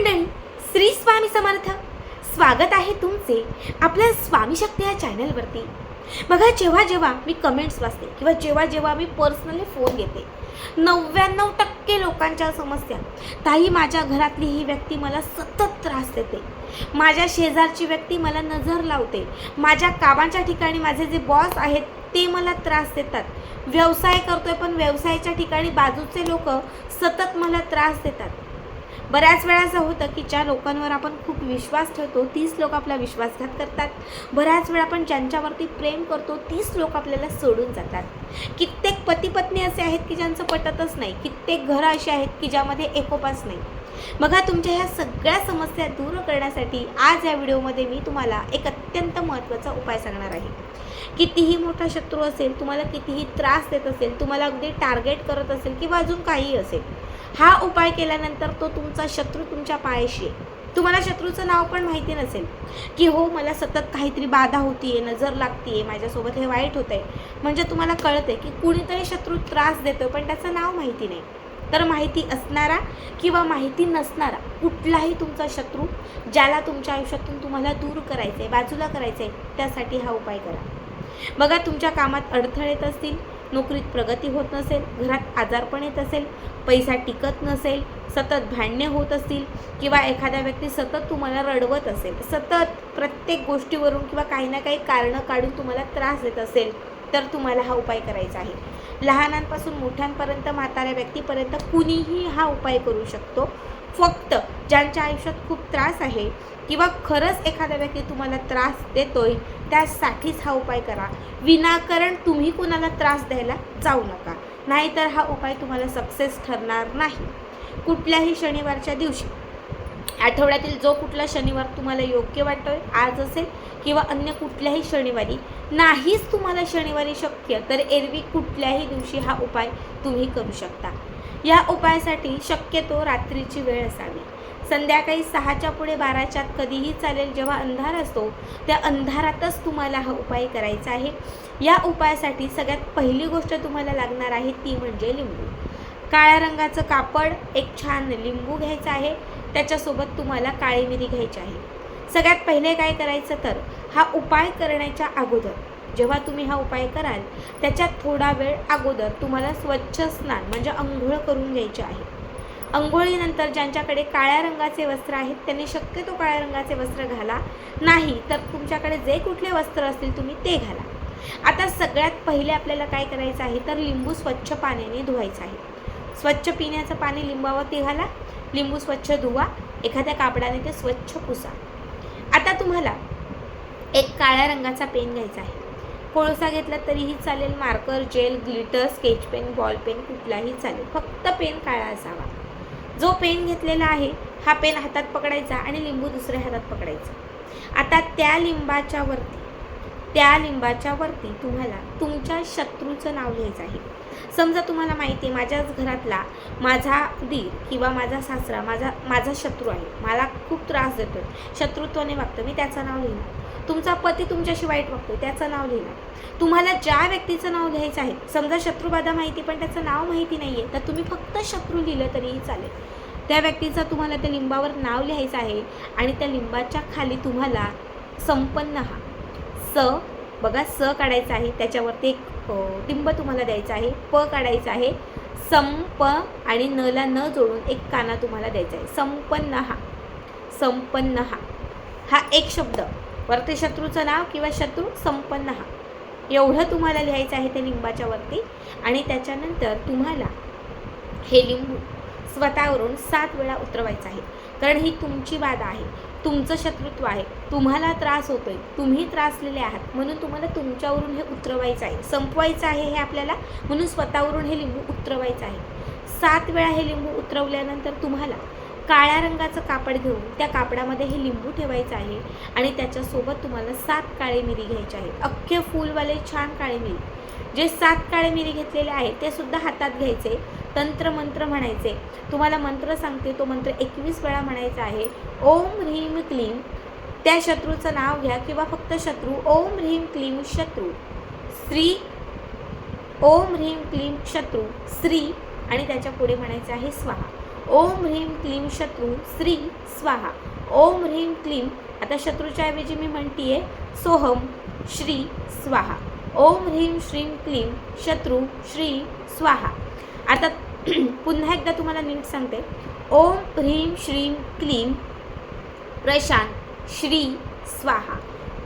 मंडळी श्री स्वामी समर्थ. स्वागत आहे तुमचे आपल्या स्वामी शक्ती या चॅनलवरती बघा जेव्हा जेव्हा मी कमेंट्स वाचते किंवा जेव्हा जेव्हा मी पर्सनली फोन घेते नव्याण्णव टक्के लोकांच्या समस्या. ताई माझ्या घरातली ही व्यक्ती मला सतत त्रास देते. माझ्या शेजारची व्यक्ती मला नजर लावते. माझ्या कामाच्या ठिकाणी माझे जे बॉस आहेत ते मला त्रास देतात. व्यवसाय करतोय पण व्यवसायाच्या ठिकाणी बाजूचे लोक सतत मला त्रास देतात. बऱ्याच वेळा असं होतं की ज्या लोकांवर आपण खूप विश्वास ठेवतो तीच लोक आपला विश्वासघात करतात. बऱ्याच वेळा आपण ज्यांच्यावरती प्रेम करतो तीच लोक आपल्याला सोडून जातात. कित्येक पती पत्नी असे आहेत की ज्यांचं पटतच नाही. कित्येक घरं अशी आहेत की ज्यामध्ये एकोपास नाही. बघा तुमच्या ह्या सगळ्या समस्या दूर करण्यासाठी आज या व्हिडिओमध्ये मी तुम्हाला एक अत्यंत महत्त्वाचा उपाय सांगणार आहे. कितीही मोठा शत्रू असेल तुम्हाला कितीही त्रास देत असेल तुम्हाला अगदी टार्गेट करत असेल किंवा अजून काहीही असेल हा उपाय केल्यानंतर तो तुमचा शत्रू तुमच्या पायाशी तुम्हाला शत्रूचं नाव पण माहिती नसेल की हो मला सतत काहीतरी बाधा होतीये नजर लागतीये माझ्यासोबत हे वाईट होत आहे म्हणजे तुम्हाला कळतंय की कुणीतरी शत्रू त्रास देतोय पण त्याचं नाव माहिती नाही. तर माहिती असणारा किंवा माहिती नसणारा कुठलाही तुमचा शत्रू ज्याला तुमच्या आयुष्यातून तुम्हाला दूर करायचं आहे बाजूला करायचं आहे त्यासाठी हा उपाय करा. बघा तुमच्या कामात अडथळे येत असतील नोकरीत प्रगती होत नसेल घरात आजारपण येत असेल पैसा टिकत नसेल सतत भांडणे होत असतील किंवा एखाद्या व्यक्ती सतत तुम्हाला रडवत असेल सतत प्रत्येक गोष्टीवरून किंवा काही ना काही कारणं काढून तुम्हाला त्रास देत असेल तर तुम्हाला हा उपाय करायचा आहे. लहानांपासून मोठ्यांपर्यंत म्हाताऱ्या व्यक्तीपर्यंत कुणीही हा उपाय करू शकतो. फक्त ज्यांच्या आयुष्यात खूप त्रास आहे किंवा खरंच एखादा व्यक्ती तुम्हाला त्रास देतोय त्यासाठीच हा उपाय करा. विनाकारण तुम्ही कुणाला त्रास द्यायला जाऊ नका. नाहीतर हा उपाय तुम्हाला सक्सेस ठरणार नाही. कुठल्याही शनिवारच्या दिवशी आठवड्यातील जो कुठला शनिवार तुम्हाला योग्य वाटतोय आज असेल किंवा अन्य कुठल्याही शनिवारी नाहीच तुम्हाला शनिवारी शक्य तर एरवी कुठल्याही दिवशी हा उपाय तुम्ही करू शकता. या उपायासाठी शक्यतो रात्रीची वेळ असावी. संध्याकाळी सहाच्या पुढे बाराच्यात कधीही चालेल जेव्हा अंधार असतो त्या अंधारातच तुम्हाला हा उपाय करायचा आहे. या उपायासाठी सगळ्यात पहिली गोष्ट तुम्हाला लागणार आहे ती म्हणजे लिंबू. काळ्या रंगाचं कापड एक छान लिंबू घ्यायचं आहे. त्याच्यासोबत तुम्हाला काळी मिरी घ्यायची आहे. सगळ्यात पहिले काय करायचं तर हा उपाय करण्याच्या अगोदर जेव्हा तुम्ही हा उपाय कराल त्याच्यात थोडा वेळ अगोदर तुम्हाला स्वच्छ स्नान म्हणजे अंघोळ करून घ्यायचे आहे. अंघोळीनंतर ज्यांच्याकडे काळ्या रंगाचे वस्त्र आहेत त्यांनी शक्यतो काळ्या रंगाचे वस्त्र घाला. नाही तर तुमच्याकडे जे कुठले वस्त्र असतील तुम्ही ते घाला. आता सगळ्यात पहिले आपल्याला काय करायचं आहे तर लिंबू स्वच्छ पाण्याने धुवायचं आहे. स्वच्छ पिण्याचं पाणी लिंबावरती घाला लिंबू स्वच्छ धुवा एखाद्या कापडाने ते स्वच्छ पुसा. आता तुम्हाला एक काळ्या रंगाचा पेन घ्यायचा आहे. कोळसा घेतला तरीही चालेल. Marker gel glitter sketch pen ball pen कुठलाही चालेल. फक्त पेन काळा असावा. जो पेन घेतलेला आहे हा पेन हातात पकडायचा आणि लिंबू दुसऱ्या हातात पकडायचा. आता त्या लिंबाच्या वरती त्या लिंबाच्या वरती तुम्हाला तुमच्या शत्रूचं नाव लिहायचं आहे. समजा तुम्हाला माहिती आहे माझ्याच घरातला माझा दीर किंवा माझा सासरा माझा माझा शत्रू आहे. मला खूप त्रास देतो शत्रुत्वाने वागतो मी त्याचं नाव लिहिलं तुमचा पती तुमच्याशी वाईट वागतो त्याचं नाव लिहिलं तुम्हाला ज्या व्यक्तीचं नाव लिहायचं आहे समजा शत्रुबाधा माहिती पण त्याचं नाव माहिती नाही आहे तर तुम्ही फक्त शत्रू लिहिलं तरीही चालेल. त्या व्यक्तीचं तुम्हाला त्या लिंबावर नाव लिहायचं आहे आणि त्या लिंबाच्या खाली तुम्हाला संपन्न हा. स बघा स काढायचं आहे. त्याच्यावरती एक अ, टिंब तुम्हाला द्यायचा आहे प काढायचं आहे. संप आणि नला न जोडून एक काना तुम्हाला द्यायचा आहे. संपन्न हा संपन्न हा हा एक शब्द. वरती शत्रूचं नाव किंवा शत्रू संपन्न हा एवढं तुम्हाला लिहायचं आहे त्या लिंबाच्या वरती. आणि त्याच्यानंतर तुम्हाला हे लिंबू स्वतःवरून सात वेळा उतरवायचं आहे. कारण ही तुमची बाधा आहे. तुमचं शत्रुत्व आहे. तुम्हाला त्रास होतोय. तुम्ही त्रासलेले आहात. म्हणून तुम्हाला तुमच्यावरून हे उतरवायचं आहे. संपवायचं आहे हे आपल्याला. म्हणून स्वतःवरून हे लिंबू उतरवायचं आहे. सात वेळा हे लिंबू उतरवल्यानंतर तुम्हाला काळ्या रंगाचं कापड घेऊन त्या कापडामध्ये हे लिंबू ठेवायचं आहे. आणि त्याच्यासोबत तुम्हाला सात काळे मिरी घ्यायचे आहेत. अख्खे फूलवाले छान काळे मिरी. जे सात काळे मिरी घेतलेले आहेत ते सुद्धा हातात घ्यायचे. तंत्र मंत्र म्हणायचे. तुम्हाला मंत्र सांगते तो मंत्र एकवीस वेळा म्हणायचा आहे ओम ह्रीम क्लीम. त्या शत्रूचं नाव घ्या किंवा फक्त शत्रू ओम ह्रीम क्लीम शत्रू. श्री ओम ह्रीम क्लीम शत्रू. श्री आणि त्याच्या पुढे म्हणायचं आहे स्वाहा. ओम ह्रीम क्लीम शत्रू. श्री स्वाहा. ओम ह्रीम क्लीम. आता शत्रूच्या ऐवजी मी म्हणतीये सोहम. श्री. स्वाहा. ओम ह्रीम श्रीम क्लीम शत्रू श्री स्वाहा. आता पुन्हा एकदा तुम्हाला नीट सांगते. ओम ह्रीम श्रीम क्लीम प्रशांत श्री स्वाहा.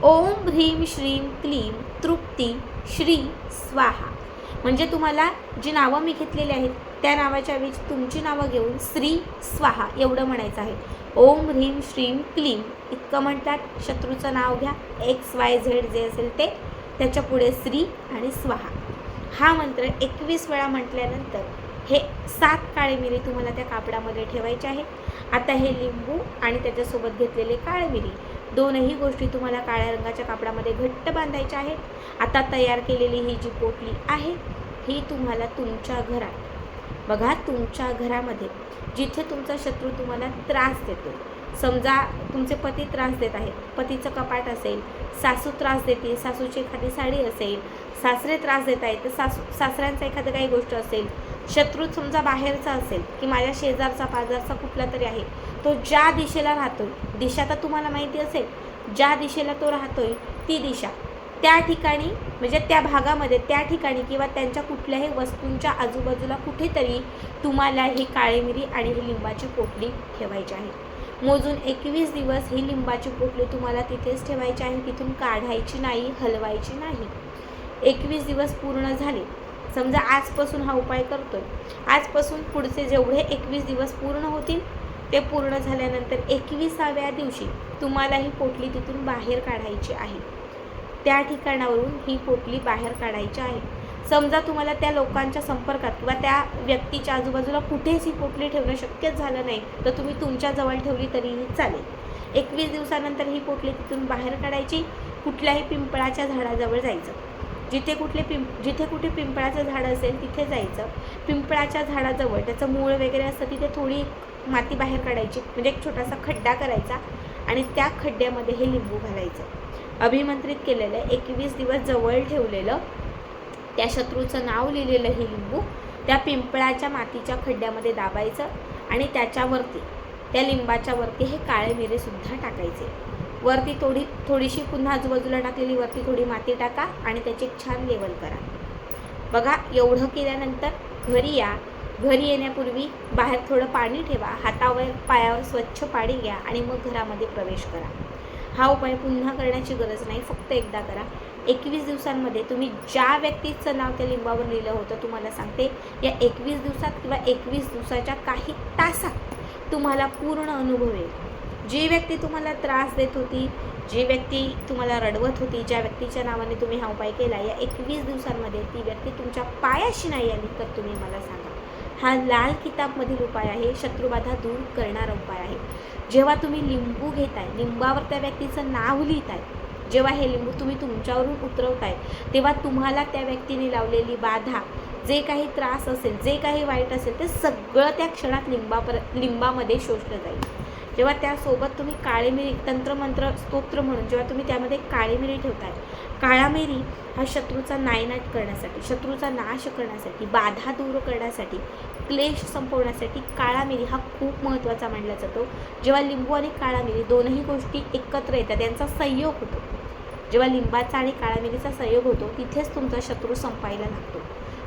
ओम ह्रीम श्रीम क्लीम तृप्ती श्री स्वाहा. म्हणजे तुम्हाला जी नावं मी घेतलेली आहेत त्या नावाच्या ऐवजी तुमची नावं घेऊन श्री स्वाहा एवढं म्हणायचं आहे. ओम ह्रीम श्रीम क्लीम इतकं म्हणतात शत्रूचं नाव घ्या. एक्स वाय झेड जे असेल ते त्याच्या पुढे श्री आणि स्वाहा. हा मंत्र एकवीस वेळा म्हटल्यानंतर हे सात काळे मिरी तुम्हाला त्या कापडामध्ये ठेवायचे आहे आता हे लिंबू आणि त्याच्यासोबत घेतलेले काळे मिरी दोनही गोष्टी तुम्हाला काळ्या रंगाच्या कापडामध्ये घट्ट बांधायच्या आहेत. आता तयार केलेली ही जी पोटली आहे ही तुम्हाला तुमच्या घरात. बघा तुमच्या घरामध्ये जिथे तुमचा शत्रू तुम्हाला त्रास देतो समजा तुमचे पती त्रास देत आहेत पतीचं कपाट असेल सासू त्रास देते सासूची एखादी साडी असेल सासरे त्रास देत आहेत तर सासू सासऱ्यांचा एखादं काही गोष्ट असेल शत्रू समजा बाहेरचा असेल की माझ्या शेजारचा पाजारचा कुठला तरी आहे तो ज्या दिशेला राहतो दिशा तर तुम्हाला माहिती असेल ज्या दिशेला तो राहतोय ती दिशा. त्या ठिकाणी म्हणजे त्या भागामध्ये त्या ठिकाणी किंवा त्यांच्या कुठल्याही वस्तूंच्या आजूबाजूला कुठेतरी तुम्हाला ही काळी मिरी आणि ही लिंबाची पोटली ठेवायची आहे. मोजून एकवीस दिवस ही लिंबाची पोटली तुम्हाला तिथेच ठेवायची आहे तिथून काढायची नाही हलवायची नाही. एकवीस दिवस पूर्ण झाले. समजा आजपासून हा उपाय करतोय. आजपासून पुढचे जेवढे एकवीस दिवस पूर्ण होतील ते पूर्ण झाल्यानंतर एकविसाव्या दिवशी तुम्हाला ही पोटली तिथून बाहेर काढायची आहे. त्या ठिकाणावरून ही पोटली बाहेर काढायची आहे. समजा तुम्हाला त्या लोकांच्या संपर्कात किंवा त्या व्यक्तीच्या आजूबाजूला कुठेच ही पोटली ठेवणं शक्यच झालं नाही तर तुम्ही तुमच्याजवळ ठेवली तरीही चालेल. एकवीस दिवसानंतर ही पोटली तिथून बाहेर काढायची कुठल्याही पिंपळाच्या झाडाजवळ जायचं. जिथे कुठले पिंप जिथे कुठे पिंपळाचं झाड असेल तिथे जायचं. पिंपळाच्या झाडाजवळ त्याचं मूळ वगैरे असतं तिथे थोडी माती बाहेर काढायची म्हणजे एक छोटासा खड्डा करायचा आणि त्या खड्ड्यामध्ये हे लिंबू घालायचं. अभिमंत्रित केलेलं एकवीस दिवस जवळ ठेवलेलं त्या शत्रूचं नाव लिहिलेलं हे लिंबू त्या पिंपळाच्या मातीच्या खड्ड्यामध्ये दाबायचं आणि त्याच्यावरती त्या लिंबाच्या वरती हे काळे मिरेसुद्धा टाकायचे. वरती थोडी थोडीशी पुन्हा आजूबाजूला टाकलेली वरती थोडी माती टाका आणि त्याची छान लेवल करा. बघा एवढं केल्यानंतर घरी या. घरी येण्यापूर्वी बाहेर थोडं पाणी ठेवा. हातावर पायावर स्वच्छ पाणी घ्या आणि मग घरामध्ये प्रवेश करा. हा उपाय पुन्हा करण्याची गरज नाही. फक्त एकदा करा. एकवीस दिवसांमध्ये तुम्ही ज्या व्यक्तीचं नाव त्या लिंबावर लिहिलं होतं तुम्हाला सांगते या एकवीस दिवसात किंवा एकवीस दिवसाच्या काही तासात तुम्हाला पूर्ण अनुभव येईल. जी व्यक्ती तुम्हाला त्रास देत होती जी व्यक्ती तुम्हाला रडवत होती ज्या व्यक्तीच्या नावाने तुम्ही हा उपाय केला या एकवीस दिवसांमध्ये ती व्यक्ती तुमच्या पायाशी नाही आली तर तुम्ही मला सांगा. हा लाल किताबमधील उपाय आहे शत्रुबाधा दूर करणारा उपाय आहे. जेव्हा तुम्ही लिंबू घेताय लिंबावर त्या व्यक्तीचं नाव लिहिताय जेव्हा हे लिंबू तुम्ही तुमच्यावरून उतरवताय तेव्हा तुम्हाला त्या व्यक्तीने लावलेली बाधा जे काही त्रास असेल जे काही वाईट असेल ते सगळं त्या क्षणात लिंबापर लिंबामध्ये शोषलं जाईल. जेव्हा त्यासोबत तुम्ही काळी मिरी तंत्रमंत्र स्तोत्र म्हणून जेव्हा तुम्ही त्यामध्ये काळी मिरी ठेवताय काळा मिरी हा शत्रूचा नायनाट करण्यासाठी शत्रूचा नाश करण्यासाठी बाधा दूर करण्यासाठी क्लेश संपवण्यासाठी काळा मिरी हा खूप महत्त्वाचा मानला जातो. जेव्हा लिंबू आणि काळा मिरी दोनही गोष्टी एकत्र येतात त्यांचा संयोग होतो. जेव्हा लिंबाचा आणि काळा मिरीचा संयोग होतो तिथेच तुमचा शत्रू संपायला लागतो.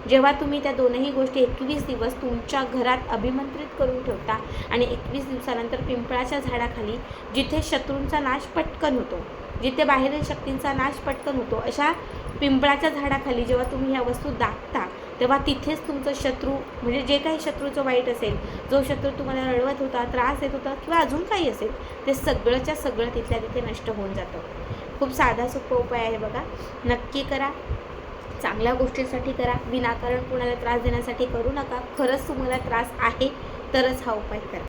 जेव्हा तुम्ही त्या दोनही गोष्टी एकवीस दिवस तुमच्या घरात अभिमंत्रित करून ठेवता आणि एकवीस दिवसानंतर पिंपळाच्या झाडाखाली जिथे शत्रूंचा नाश पटकन होतो जिथे बाहेरील शक्तींचा नाश पटकन होतो अशा पिंपळाच्या झाडाखाली जेव्हा तुम्ही ह्या वस्तू दाखता तेव्हा तिथेच तुमचं शत्रू म्हणजे जे काही शत्रूचं वाईट असेल जो शत्रू तुम्हाला रडवत होता त्रास देत होता किंवा अजून काही असेल ते सगळंच्या सगळं तिथल्या तिथे नष्ट होऊन जातं. खूप साधा सोपा उपाय आहे बघा. नक्की करा. चांगल्या गोष्टीसाठी करा. विनाकारण कोणाला त्रास देण्यासाठी करू नका. खरंच तुम्हाला त्रास आहे तरच हा उपाय करा.